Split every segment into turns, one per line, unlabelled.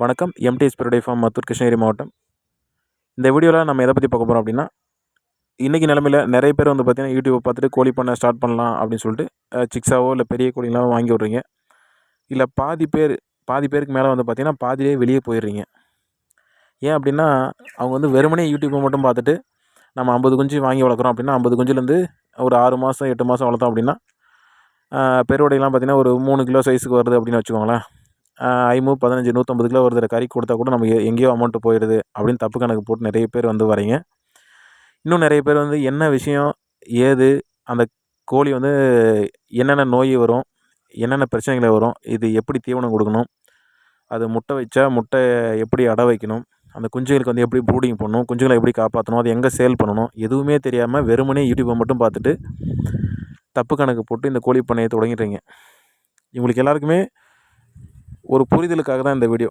வணக்கம். எம்டிஎஸ் பெருடை ஃபார்ம் மத்தூர் கிருஷ்ணகிரி மாவட்டம். இந்த வீடியோவில் நம்ம எதை பற்றி பார்க்க போகிறோம் அப்படின்னா இன்றைக்கி நிலமையில் நிறைய பேர் வந்து பார்த்திங்கன்னா யூடியூப்பை பார்த்துட்டு கோழி பண்ண ஸ்டார்ட் பண்ணலாம் அப்படின்னு சொல்லிட்டு சிக்ஸாவோ இல்லை பெரிய கோழிங்களாவோ வாங்கி விட்றீங்க. இல்லை பாதி பேர் பாதி பேருக்கு மேலே வந்து பார்த்திங்கன்னா பாதியே வெளியே போயிடுறீங்க. ஏன் அப்படின்னா அவங்க வந்து வெறுமனே யூடியூப்பை மட்டும் பார்த்துட்டு நம்ம ஐம்பது குஞ்சு வாங்கி வளர்க்குறோம் அப்படின்னா ஐம்பது குஞ்சுலேருந்து ஒரு ஆறு மாதம் எட்டு மாதம் வளர்த்தோம் அப்படின்னா பெருவடையெல்லாம் பார்த்திங்கன்னா ஒரு மூணு கிலோ சைஸுக்கு வருது அப்படின்னு வச்சுக்கோங்களேன். ஐம்பது பதினஞ்சு நூற்றம்பது கிலோ வருது கறி கொடுத்தா கூட நமக்கு எங்கேயோ அமௌண்ட்டு போயிடுது அப்படின்னு தப்பு கணக்கு போட்டு நிறைய பேர் வந்து வரீங்க இன்னும் நிறைய பேர் வந்து என்ன விஷயம் ஏது அந்த கோழி வந்து என்னென்ன நோய் வரும் என்னென்ன பிரச்சனைகள் வரும் இது எப்படி தீவனம் கொடுக்கணும் அது முட்டை வச்சா முட்டை எப்படி அடை வைக்கணும் அந்த குஞ்சுகளுக்கு வந்து எப்படி ப்ரூடிங் பண்ணணும் குஞ்சுகளை எப்படி காப்பாற்றணும் அது எங்கே சேல் பண்ணணும் எதுவுமே தெரியாமல் வெறுமனே யூடியூப்பை மட்டும் பார்த்துட்டு தப்பு கணக்கு போட்டு இந்த கோழி பண்ணையை தொடங்கிடுறீங்க. இவங்களுக்கு எல்லாருக்குமே ஒரு புரிதலுக்காக தான் இந்த வீடியோ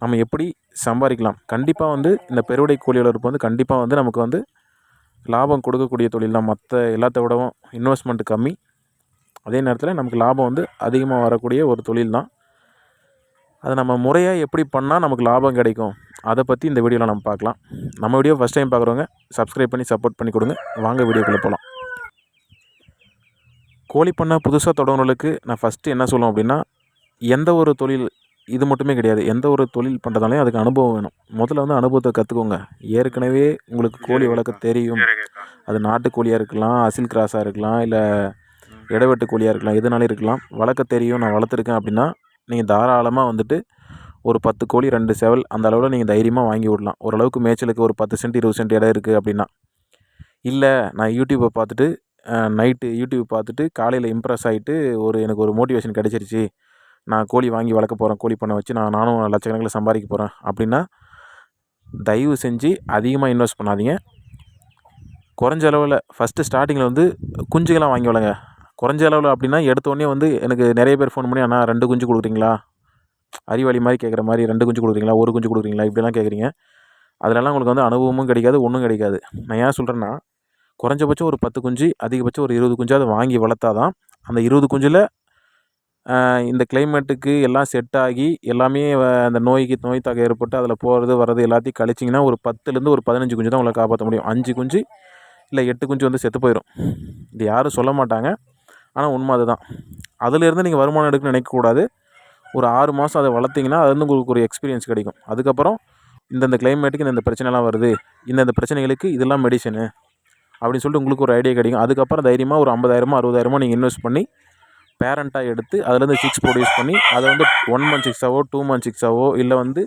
நம்ம எப்படி சம்பாதிக்கலாம்? கண்டிப்பாக வந்து இந்த பெருவடை கோழி வளர்ப்பு வந்து கண்டிப்பாக வந்து நமக்கு வந்து லாபம் கொடுக்கக்கூடிய தொழில் தான். மற்ற எல்லாத்த விடவும் இன்வெஸ்ட்மெண்ட் கம்மி. அதே நேரத்தில் நமக்கு லாபம் வந்து அதிகமாக வரக்கூடிய ஒரு தொழில் தான். அதை நம்ம முறையாக எப்படி பண்ணால் நமக்கு லாபம் கிடைக்கும்? அதை பற்றி இந்த வீடியோவில் நம்ம பார்க்கலாம். நம்ம வீடியோ ஃபஸ்ட் டைம் பார்க்குறவங்க சப்ஸ்கிரைப் பண்ணி சப்போர்ட் பண்ணி கொடுங்க. வாங்க வீடியோக்குள்ளே போகலாம் கோழி பண்ணால் புதுசாக தொடங்குறவங்களுக்கு நான் ஃபஸ்ட்டு என்ன சொல்லுவோம் அப்படின்னா எந்த ஒரு தொழில் இது மட்டுமே கிடையாது. எந்த ஒரு தொழில் பண்ணுறதாலையும் அதுக்கு அனுபவம் வேணும். முதல்ல வந்து அனுபவத்தை கற்றுக்கோங்க ஏற்கனவே உங்களுக்கு கோழி வளர்க்க தெரியும். அது நாட்டுக்கோழியாக இருக்கலாம் அசில் கிராஸாக இருக்கலாம் இல்லை இடவெட்டு கோழியாக இருக்கலாம் எதுனாலும் இருக்கலாம். வளர்க்க தெரியும் நான் வளர்த்துருக்கேன் அப்படின்னா நீங்கள் தாராளமாக வந்துட்டு ஒரு பத்து கோழி ரெண்டு செவல் அந்த அளவில் நீங்கள் தைரியமாக வாங்கி விடலாம். ஓரளவுக்கு மேய்ச்சலுக்கு ஒரு பத்து சென்ட் இருபது சென்ட் இடம் இருக்குது அப்படின்னா. இல்லை நான் யூடியூப்பை பார்த்துட்டு நைட்டு யூடியூப் பார்த்துட்டு காலையில் இம்ப்ரெஸ் ஆகிட்டு ஒரு எனக்கு ஒரு மோட்டிவேஷன் கிடச்சிருச்சு. நான் கோழி வாங்கி வளர்க்க போகிறேன் கோழி பண்ணை வச்சு நான் நானும் லட்சக்கணக்கில் சம்பாதிக்க போகிறேன் அப்படின்னா தயவு செஞ்சு அதிகமாக இன்வெஸ்ட் பண்ணாதீங்க. குறைஞ்ச அளவில் ஃபஸ்ட்டு ஸ்டார்டிங்கில் வந்து குஞ்சுகளாக வாங்கி வளங்க குறைஞ்ச அளவில் அப்படின்னா எடுத்தோடனே வந்து எனக்கு நிறைய பேர் ஃபோன் பண்ணி அண்ணா ரெண்டு குஞ்சு கொடுக்குறீங்களா? அறிவாளி மாதிரி கேட்குற மாதிரி ரெண்டு குஞ்சு கொடுக்குறீங்களா? ஒரு குஞ்சு கொடுக்குறீங்களா? இப்படிலாம் கேட்குறீங்க. அதிலலாம் உங்களுக்கு வந்து அனுபவமும் கிடைக்காது ஒன்றும் கிடைக்காது. நான் ஏன் சொல்கிறேன்னா குறைஞ்சபட்சம் ஒரு பத்து குஞ்சு அதிகபட்சம் ஒரு இருபது குஞ்சாவது வாங்கி வளர்த்தா தான் அந்த இருபது குஞ்சில் இந்த கிளைமேட்டுக்கு எல்லாம் செட் ஆகி எல்லாமே அந்த நோய்க்கு நோய் தாக்கம் ஏற்பட்டு அதில் போகிறது வர்றது எல்லாத்தையும் கழிச்சிங்கன்னா ஒரு பத்துலேருந்து ஒரு பதினஞ்சு குஞ்சு தான் உங்களை காப்பாற்ற முடியும். அஞ்சு குஞ்சு இல்லை எட்டு குஞ்சு வந்து செத்து போயிடும் இது யாரும் சொல்ல மாட்டாங்க. ஆனால் உண்மை அதுதான். அதுலேருந்து நீங்கள் வருமானம் எடுக்கணும்னு நினைக்கக்கூடாது ஒரு ஆறு மாதம் அதை வளர்த்திங்கன்னா அது வந்து உங்களுக்கு ஒரு எக்ஸ்பீரியன்ஸ் கிடைக்கும். அதுக்கப்புறம் இந்தந்த கிளைமேட்டுக்கு இந்தந்த பிரச்சனைலாம் வருது. இந்தந்த பிரச்சனைகளுக்கு இதெல்லாம் மெடிசனு அப்படின்னு சொல்லிட்டு உங்களுக்கு ஒரு ஐடியா கிடைக்கும். அதுக்கப்புறம் தைரியமாக ஒரு ஐம்பதாயிரமோ அறுபதாயிரமோ நீங்கள் இன்வெஸ்ட் பண்ணி பேரண்ட்டாக எடுத்து அதுலேருந்து சிக்ஸ் ப்ரொடியூஸ் பண்ணி அதை வந்து ஒன் மந்த் சிக்ஸாவோ டூ மந்த் சிக்ஸாவோ இல்லை வந்து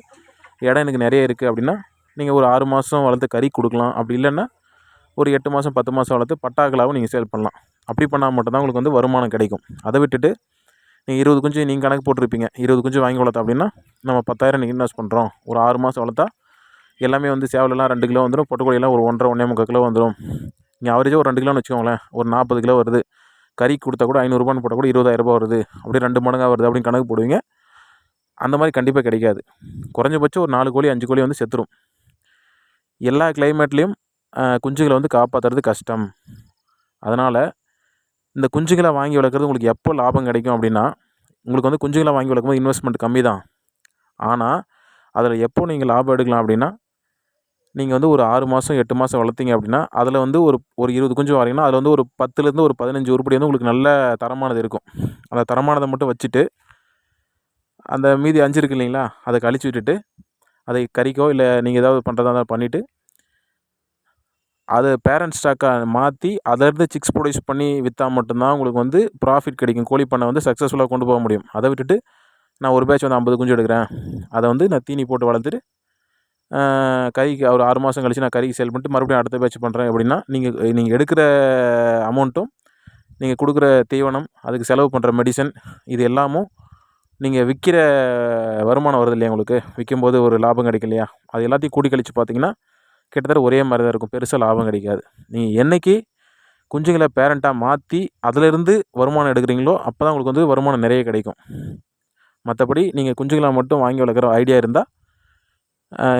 இடம் எனக்கு நிறைய இருக்குது அப்படின்னா நீங்கள் ஒரு ஆறு மாதம் வளர்த்து கறி கொடுக்கலாம். அப்படி இல்லைன்னா ஒரு எட்டு மாதம் பத்து மாதம் வளர்த்து பட்டாக்களாகவும் நீங்கள் சேல் பண்ணலாம். அப்படி பண்ணால் மட்டும்தான் உங்களுக்கு வந்து வருமானம் கிடைக்கும். அதை விட்டுட்டு நீங்கள் இருபது குஞ்சு நீங்கள் கணக்கு போட்டிருப்பீங்க. இருபது குஞ்சு வாங்கி வளர்த்தா அப்படின்னா நம்ம பத்தாயிரம் நீங்கள் இன்வெஸ்ட் பண்ணுறோம் ஒரு ஆறு மாதம் வளர்த்தா எல்லாமே வந்து சேவலெல்லாம் ரெண்டு கிலோ வந்துடும் பொட்டுக்கோழியெல்லாம் ஒரு ஒன்றரை ஒன்றே முக்கால் கிலோ வந்துடும் நீங்கள் அவரேஜாக ஒரு ரெண்டு கிலோன்னு வச்சுக்கோங்களேன். ஒரு நாற்பது கிலோ வருது. கறி கொடுத்தா கூட ஐநூறுரூபான்னு போட்டால் கூட இருபதாயிரரூபா வருது. அப்படியே ரெண்டு மடங்காக வருது அப்படின்னு கணக்கு போடுவீங்க. அந்த மாதிரி கண்டிப்பாக கிடைக்காது. குறைஞ்சபட்சம் ஒரு நாலு கோழி அஞ்சு கோழி வந்து செத்துரும். எல்லா கிளைமேட்லேயும் குஞ்சுகளை வந்து காப்பாற்றுறது கஷ்டம். அதனால் இந்த குஞ்சுகளை வாங்கி வளர்க்குறது உங்களுக்கு எப்போ லாபம் கிடைக்கும் அப்படின்னா உங்களுக்கு வந்து குஞ்சுகளை வாங்கி வளர்க்கும்போது இன்வெஸ்ட்மெண்ட் கம்மி தான் ஆனால் அதில் எப்போ நீங்கள் லாபம் எடுக்கலாம் அப்படின்னா நீங்கள் வந்து ஒரு ஆறு மாதம் எட்டு மாதம் வளர்த்திங்க அப்படின்னா அதில் வந்து ஒரு ஒரு இருபது குஞ்சு வரீங்கன்னா அதில் வந்து ஒரு பத்துலேருந்து ஒரு பதினஞ்சு உருப்படி வந்து உங்களுக்கு நல்ல தரமானது இருக்கும். அந்த தரமானதை மட்டும் வச்சுட்டு அந்த மீதி அஞ்சு இருக்கு இல்லைங்களா அதை கழிச்சு விட்டுட்டு அதை கறிக்கோ இல்லை நீங்கள் ஏதாவது பண்ணுறதா இருந்தால் பண்ணிவிட்டு அதை பேரண்ட் ஸ்டாக்காக மாற்றி அதிலிருந்து சிக்ஸ் ப்ரொடியூஸ் பண்ணி விற்றா மட்டும்தான் உங்களுக்கு வந்து ப்ராஃபிட் கிடைக்கும். கோழி பண்ணை வந்து சக்ஸஸ்ஃபுல்லாக கொண்டு போக முடியும். அதை விட்டுட்டு நான் ஒரு பேட்ச் வந்து ஐம்பது குஞ்சு எடுக்கிறேன். அதை வந்து நான் தீனி போட்டு வளர்த்துட்டு கறிக்கு ஒரு ஆறு மாதம் கழிச்சு நான் கறிக்கு சேல் பண்ணிட்டு மறுபடியும் அடுத்த பேட்ச் பண்ணுறேன் அப்படின்னா நீங்கள் நீங்கள் எடுக்கிற அமௌண்ட்டும் நீங்கள் கொடுக்குற தீவனம் அதுக்கு செலவு பண்ணுற மெடிசன் இது எல்லாமும் நீங்கள் விற்கிற வருமானம் வருது இல்லையா உங்களுக்கு? விற்கும்போது ஒரு லாபம் கிடைக்கலையா அது எல்லாத்தையும் கூடி கழித்து பார்த்தீங்கன்னா கிட்டத்தட்ட ஒரே மாதிரி தான் இருக்கும். பெருசாக லாபம் கிடைக்காது. நீங்கள் என்றைக்கு குஞ்சுங்களை பேரண்ட்டாக மாற்றி அதிலிருந்து வருமானம் எடுக்கிறீங்களோ அப்போ தான் உங்களுக்கு வந்து வருமானம் நிறைய கிடைக்கும். மற்றபடி நீங்கள் குஞ்சுகளை மட்டும் வாங்கி வளர்க்குற ஐடியா இருந்தால்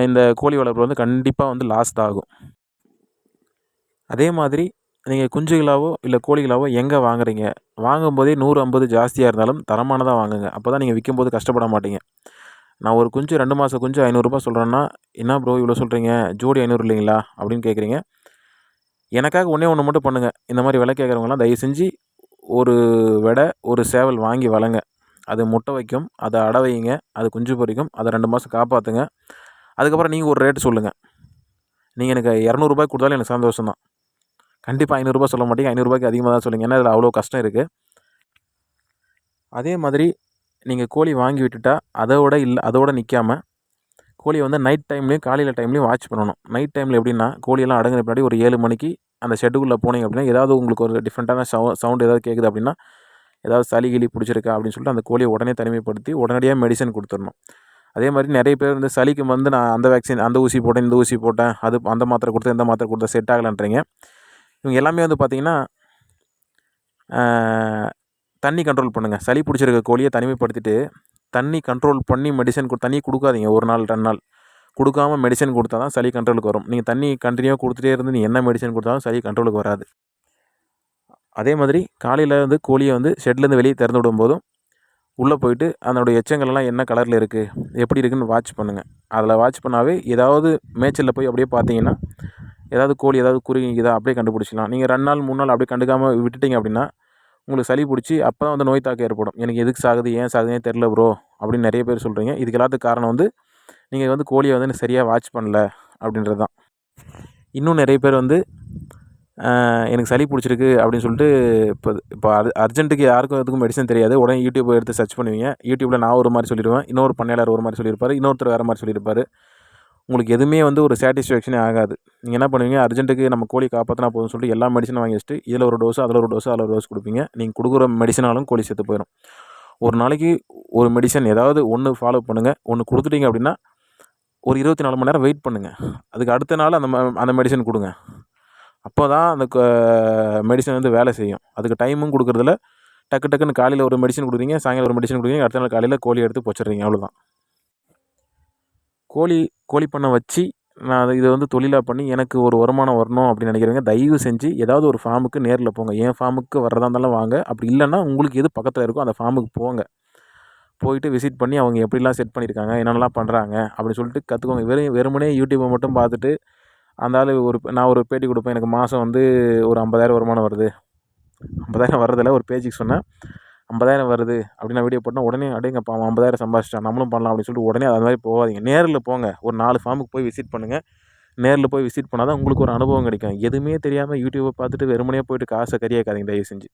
இந்த கோழி வளர்ப்பு வந்து கண்டிப்பாக வந்து லாஸ் தான் ஆகும். அதே மாதிரி நீங்கள் குஞ்சுகளாவோ இல்லை கோழிகளாவோ எங்கே வாங்குறீங்க? வாங்கும்போதே நூறு ஐம்பது ஜாஸ்தியாக இருந்தாலும் தரமானதாக வாங்குங்க. அப்போ தான் நீங்கள் விற்கும்போது கஷ்டப்பட மாட்டீங்க. நான் ஒரு குஞ்சு ரெண்டு மாதம் குஞ்சு ஐநூறுரூபா சொல்கிறேன்னா என்ன ப்ரோ இவ்வளோ சொல்கிறீங்க ஜோடி ஐநூறு இல்லைங்களா? அப்படின்னு கேட்குறீங்க எனக்காக ஒன்றே ஒன்று மட்டும் பண்ணுங்கள் இந்த மாதிரி விலை கேட்குறவங்களாம் தயவு செஞ்சு ஒரு வெடை ஒரு சேவல் வாங்கி வளங்க. அது முட்டை வைக்கும் அதை அடை வைங்க அது குஞ்சு பொரிக்கும் அதை ரெண்டு மாதம் காப்பாற்றுங்க அதுக்கப்புறம் நீங்கள் ஒரு ரேட்டு சொல்லுங்கள் நீங்கள் எனக்கு இரநூறுபாய் கொடுத்தாலும் எனக்கு சந்தோஷம் தான் கண்டிப்பாக ஐநூறுரூபா சொல்ல மாட்டீங்க. ஐநூறுரூபாய்க்கு அதிகமாக தான் சொல்லுங்கள் ஏன்னா இதில் அவ்வளோ கஷ்டம் இருக்குது அதே மாதிரி நீங்கள் கோழி வாங்கி விட்டுட்டா அதோட இல்லை அதோட நிற்காமல் கோழியை வந்து நைட் டைம்லேயும் காலையில் டைம்லேயும் வாட்ச் பண்ணணும். நைட் டைமில் எப்படின்னா கோழியெல்லாம் அடங்குற பின்னாடி ஒரு ஏழு மணிக்கு அந்த ஷெட்டுக்குள்ளே போனீங்க அப்படின்னா ஏதாவது உங்களுக்கு ஒரு டிஃப்ரெண்ட்டான சவு சவுண்ட் ஏதாவது கேட்குது அப்படின்னா ஏதாவது சளி கிளி பிடிச்சிருக்கா அப்படின்னு சொல்லிட்டு அந்த கோழியை உடனே தனிமைப்படுத்தி உடனடியாக மெடிசன் கொடுத்துடணும். அதே மாதிரி நிறைய பேர் வந்து சளிக்கு வந்து நான் அந்த வேக்சின் அந்த ஊசி போட்டேன் இந்த ஊசி போட்டேன் அது அந்த மாத்திரை கொடுத்தேன் இந்த மாத்திரை கொடுத்தேன் செட் ஆகலைன்றீங்க. இவங்க எல்லாமே வந்து பார்த்திங்கன்னா தண்ணி கண்ட்ரோல் பண்ணுங்கள் சளி பிடிச்சிருக்க கோழியை தனிமைப்படுத்திட்டு தண்ணி கண்ட்ரோல் பண்ணி மெடிசன் கொடு தண்ணி கொடுக்காதீங்க. ஒரு நாள் ரெண்டு நாள். கொடுக்காம மெடிசன் கொடுத்தா தான் சளி கண்ட்ரோலுக்கு வரும். நீங்கள் தண்ணி கண்டினியூவாக கொடுத்துட்டே இருந்து நீ என்ன மெடிசன் கொடுத்தாலும் சளி கண்ட்ரோலுக்கு வராது. அதே மாதிரி காலையில் வந்து கோழியை வந்து ஷெட்லேருந்து வெளியே திறந்து விடும்போதும் உள்ளே போயிட்டு அதனுடைய எச்சங்கள்லாம் என்ன கலரில் இருக்குது எப்படி இருக்குதுன்னு வாட்ச் பண்ணுங்கள் அதில் வாட்ச் பண்ணாவே ஏதாவது மேய்ச்சலில் போய் அப்படியே பார்த்தீங்கன்னா ஏதாவது கோழி ஏதாவது குறுகிக்குதா அப்படியே கண்டுபிடிச்சிக்கலாம் நீங்கள் ரெண்டு நாள் மூணு நாள் அப்படியே கண்டுக்காமல் விட்டுட்டிங்க அப்படின்னா உங்களுக்கு சளி பிடிச்சி அப்போ தான் வந்து நோய் தாக்கம் ஏற்படும். எனக்கு எதுக்கு சாகுது ஏன் சாகுதுனே தெரில ப்ரோ அப்படின்னு நிறைய பேர் சொல்கிறீங்க இதுக்கு எல்லாத்துக்கும் காரணம் வந்து நீங்கள் வந்து கோழியை வந்து சரியாக வாட்ச் பண்ணல அப்படின்றது தான் இன்னும் நிறைய பேர் வந்து எனக்கு சளி பிடிச்சிருக்கு அப்படின்னு சொல்லிட்டு இப்போ இப்போ அர்ஜென்ட்டுக்கு யாருக்கும் எதுக்கும் மெடிசன் தெரியாது. உடனே யூடியூப் எடுத்து சர்ச் பண்ணுவீங்க. யூடியூப்பில் நான் ஒரு மாதிரி சொல்லிடுவேன். இன்னொரு பண்ணையாளர் ஒரு மாதிரி சொல்லியிருப்பார். இன்னொருத்தர் வேறு மாதிரி சொல்லியிருப்பார். உங்களுக்கு எதுவுமே வந்து ஒரு சாட்டிஸ்ஃபேக்ஷனே ஆகாது. நீங்கள் என்ன பண்ணுவீங்க? அர்ஜென்ட்டுக்கு நம்ம கோழி காப்பாற்றினா போதும் சொல்லிட்டு எல்லா மெடிசனும் வாங்கி வச்சுட்டு இதில் ஒரு டோஸ் அதில் ஒரு டோஸ் அதில் ஒரு டோஸ் கொடுப்பீங்க. நீங்கள் கொடுக்குற மெடிசனாலும் கோழி செத்து போயிடும் ஒரு நாளைக்கு ஒரு மெடிசன் ஏதாவது ஒன்று ஃபாலோ பண்ணுங்கள் ஒன்று கொடுத்துட்டீங்க அப்படின்னா ஒரு இருபத்தி நாலு மணி நேரம் வெயிட் பண்ணுங்கள் அதுக்கு அடுத்த நாள் அந்த அந்த மெடிசன் கொடுங்க. அப்போ தான் அந்த மெடிசன் வந்து வேலை செய்யும். அதுக்கு டைமும் கொடுக்குறதில்ல. டக்கு டக்குன்னு காலையில் ஒரு மெடிசன் கொடுக்குறீங்க சாயங்காலம் ஒரு மெடிசன் கொடுக்குறீங்க அடுத்த நாள் காலையில் கோழி எடுத்து போச்சிடுறீங்க அவ்வளோதான் கோழி கோழி பண்ணை வச்சு நான் அதை இதை வந்து தொழிலாக பண்ணி எனக்கு ஒரு வருமானம் வரணும் அப்படின்னு நினைக்கிறவங்க தயவு செஞ்சு ஏதாவது ஒரு ஃபார்முக்கு நேரில் போங்க. என் ஃபார்முக்கு வர்றதா இருந்தாலும் வாங்க. அப்படி இல்லைன்னா உங்களுக்கு எது பக்கத்தில் இருக்கோ அந்த ஃபார்முக்கு போங்க. போயிட்டு விசிட் பண்ணி அவங்க எப்படிலாம் செட் பண்ணியிருக்காங்க என்னென்னலாம் பண்ணுறாங்க அப்படின்னு சொல்லிட்டு கற்றுக்கோங்க வெறும் வெறுமனே யூடியூப்பை மட்டும் பார்த்துட்டு அந்த ஆள் ஒரு நான் ஒரு பேட்டி கொடுப்பேன். எனக்கு மாதம் வந்து ஒரு ஐம்பதாயிரம் வருமானம் வருது. ஐம்பதாயிரம் வர்றதில்ல ஒரு பேஜுக்கு சொன்னேன். ஐம்பதாயிரம் வருது அப்படின்னு நான் வீடியோ போட்டால் உடனே அடேங்கப்பா அவன் ஐம்பதாயிரம் சம்பாதிச்சிட்டான். நம்மளும் பண்ணலாம் அப்படின்னு சொல்லிட்டு உடனே அது மாதிரி போகாதீங்க. நேரில் போங்க. ஒரு நாலு ஃபார்முக்கு போய் விசிட் பண்ணுங்கள் நேரில் போய் விசிட் பண்ணால் தான் உங்களுக்கு ஒரு அனுபவம் கிடைக்கும். எதுவுமே தெரியாமல் யூடியூப்பை பார்த்துட்டு வெறுமனையாக போயிட்டு காசை கறியாக்காதீங்க தயவு செஞ்சு.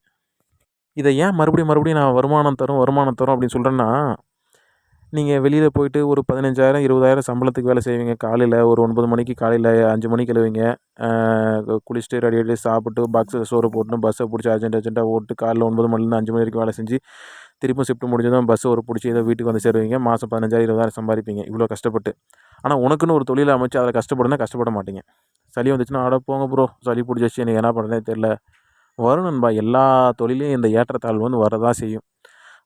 இதை ஏன் மறுபடியும் மறுபடியும் நான் வருமானம் தரும் வருமானம் தரும் அப்படின்னு சொல்கிறேன்னா நீங்கள் வெளியில் போயிட்டு ஒரு பதினஞ்சாயிரம் இருபதாயிரம் சம்பளத்துக்கு வேலை செய்வீங்க. காலையில் ஒரு ஒன்பது மணிக்கு காலையில் அஞ்சு மணிக்கு எழுவீங்க குளிச்சுட்டு ரெடி ஆகிட்டு சாப்பிட்டு பாக்ஸில் சோறு போட்டு பஸ்ஸை பிடிச்சி அர்ஜென்ட் அர்ஜென்ட்டாக ஓட்டு காலையில் ஒன்பது மணிலேருந்து அஞ்சு மணி வரைக்கும் வேலை செஞ்சு திரும்ப ஷிஃப்ட் முடிஞ்சதும் பஸ் ஒரு பிடிச்சி ஏதோ வீட்டுக்கு வந்து சேருவீங்க. மாதம் பதினஞ்சாயிரம் இருபதாயிரம் சம்பாதிப்பீங்க. இவ்வளோ கஷ்டப்பட்டு. ஆனால் உனக்குன்னு ஒரு தொழிலை அமைச்சு அதில் கஷ்டப்படுனா கஷ்டப்பட மாட்டீங்க. சளி வந்துச்சுன்னா ஆட போங்க ப்ரோ சளி பிடிச்சிச்சு எனக்கு என்ன பண்ணுறதே தெரில வரும் நண்பா எல்லா தொழிலையும் இந்த ஏற்றத்தாழ்வு வந்து வரதான் செய்யும்.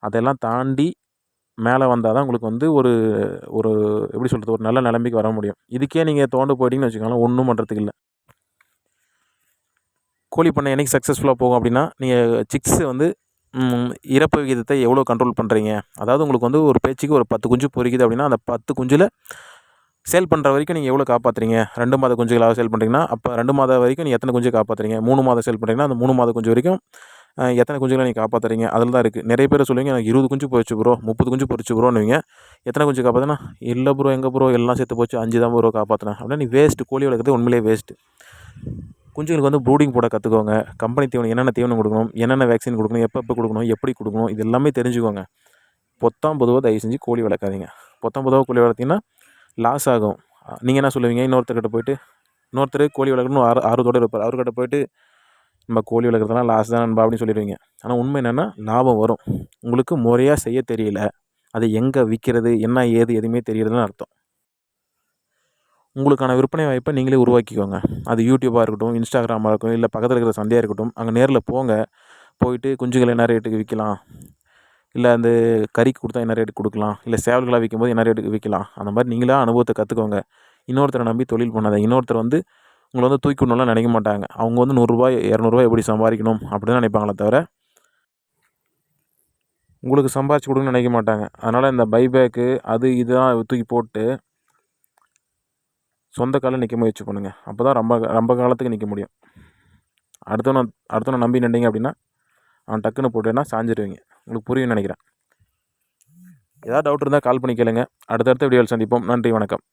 அதெல்லாம் தாண்டி மேலே வந்தால் தான் உங்களுக்கு வந்து ஒரு ஒரு எப்படி சொல்கிறது ஒரு நல்ல நிலைமைக்கு வர முடியும். இதுக்கே நீங்கள் தோண்டு போயிட்டீங்கன்னு வச்சுக்கோங்களேன் ஒன்றும் பண்ணுறதுக்கு இல்லை. கோழி பண்ணை என்றைக்கு சக்ஸஸ்ஃபுல்லாக போகும் அப்படின்னா நீங்கள் சிக்ஸு வந்து இறப்பு விகிதத்தை எவ்வளோ கண்ட்ரோல் பண்ணுறீங்க அதாவது உங்களுக்கு வந்து ஒரு பேச்சுக்கு ஒரு பத்து குஞ்சு பொறிக்குது அப்படின்னா அந்த பத்து குஞ்சில் சேல் பண்ணுற வரைக்கும் நீங்கள் எவ்வளோ காப்பாற்றுறீங்க ரெண்டு மாத குஞ்சுகளாக சேல் பண்ணுறீங்கன்னா அப்போ ரெண்டு மாதம் வரைக்கும் நீங்கள் எத்தனை குஞ்சு காப்பாற்றுறீங்க மூணு மாதம் சேல் பண்ணுறீங்கன்னா அந்த மூணு மாத குஞ்சு வரைக்கும் எத்தனை குஞ்சுகளை நீங்கள் காப்பாற்றுறீங்க அதில் தான் இருக்குது நிறைய பேர் சொல்லுவீங்க எனக்கு இருபது குஞ்சு போயிடுச்சு ப்ரோ முப்பது குஞ்சு பொறிச்சு ப்ரோன்னுவீங்க எத்தனை குஞ்சு காப்பாற்றினா இல்லை ப்ரோ எங்கே ப்ரோ எல்லாம் சேர்த்து போச்சு அஞ்சு தான் ப்ரோ காப்பாற்றினேன் அப்படின்னா நீ வேஸ்ட்டு கோழி வளர்க்குறது உண்மையிலே வேஸ்ட்டு குஞ்சுங்களுக்கு வந்து ப்ரூடிங் போட கற்றுக்கோங்க கம்பெனி தீவனம் என்னென்ன தீவனம் கொடுக்கணும் என்னென்ன வேக்சின் கொடுக்கணும் எப்போ எப்போ கொடுக்கணும் எப்படி கொடுக்கணும் இது எல்லாமே தெரிஞ்சுக்கோங்க. பொத்தாம் பொதுவாக தயவு செஞ்சு கோழி வளர்க்காதீங்க. பொத்தாம் பொதுவாக கோழி வளர்த்திங்கன்னா லாஸ் ஆகும். நீங்கள் என்ன சொல்லுவீங்க? இன்னொருத்தர்கிட்ட போயிட்டு இன்னொருத்தர் கோழி வளர்க்கணும் ஆர் ஆர்வத்தோடு இருப்பார். அவர்கிட்ட போயிட்டு நம்ம கோழி வளர்க்குறதுலாம் லாஸ் தான் நண்பா அப்படின்னு சொல்லிடுவீங்க. ஆனால் உண்மை என்னென்னா லாபம் வரும். உங்களுக்கு முறையாக செய்ய தெரியல. அது எங்கே விற்கிறது என்ன ஏது எதுவுமே தெரியறதுன்னு அர்த்தம். உங்களுக்கான விற்பனை வாய்ப்பை நீங்களே உருவாக்கிக்கோங்க. அது யூடியூப்பாக இருக்கட்டும் இன்ஸ்டாகிராமாக இருக்கட்டும் இல்லை பக்கத்தில் இருக்கிற சந்தையாக இருக்கட்டும் அங்கே நேரில் போங்க. போயிட்டு குஞ்சுகள் என்ன ரேட்டுக்கு விற்கலாம் இல்லை அந்த கறிக்கு கொடுத்தா என்ன ரேட்டுக்கு கொடுக்கலாம்? இல்லை சேவல்களாக விற்கும்போது என்ன ரேட்டுக்கு விற்கலாம் அந்த மாதிரி நீங்களாக அனுபவத்தை கற்றுக்கோங்க இன்னொருத்தரை நம்பி தொழில் பண்ணாத இன்னொருத்தர் வந்து உங்களை வந்து தூக்கி விடணும்லாம் நினைக்க மாட்டாங்க. அவங்க வந்து நூறுரூவா இரநூறுவா எப்படி சம்பாதிக்கணும் அப்படின்னு நினைப்பாங்களே தவிர உங்களுக்கு சம்பாரிச்சு கொடுங்கன்னு நினைக்க மாட்டாங்க. அதனால் இந்த பைபேக்கு அது இதெல்லாம் தூக்கி போட்டு சொந்த காலில் நிற்க முயற்சி பண்ணுங்கள் அப்போ தான் ரொம்ப ரொம்ப காலத்துக்கு நிற்க முடியும். அடுத்தவனை அடுத்தவனை நம்பி நின்றீங்க அப்படின்னா அவன் டக்குன்னு போட்டேன்னா சாஞ்சிடுவீங்க உங்களுக்கு புரியும்னு நினைக்கிறேன். ஏதாவது டவுட் இருந்தால் கால் பண்ணி கேளுங்க. அடுத்தடுத்த வீடியோவில் சந்திப்போம். நன்றி வணக்கம்.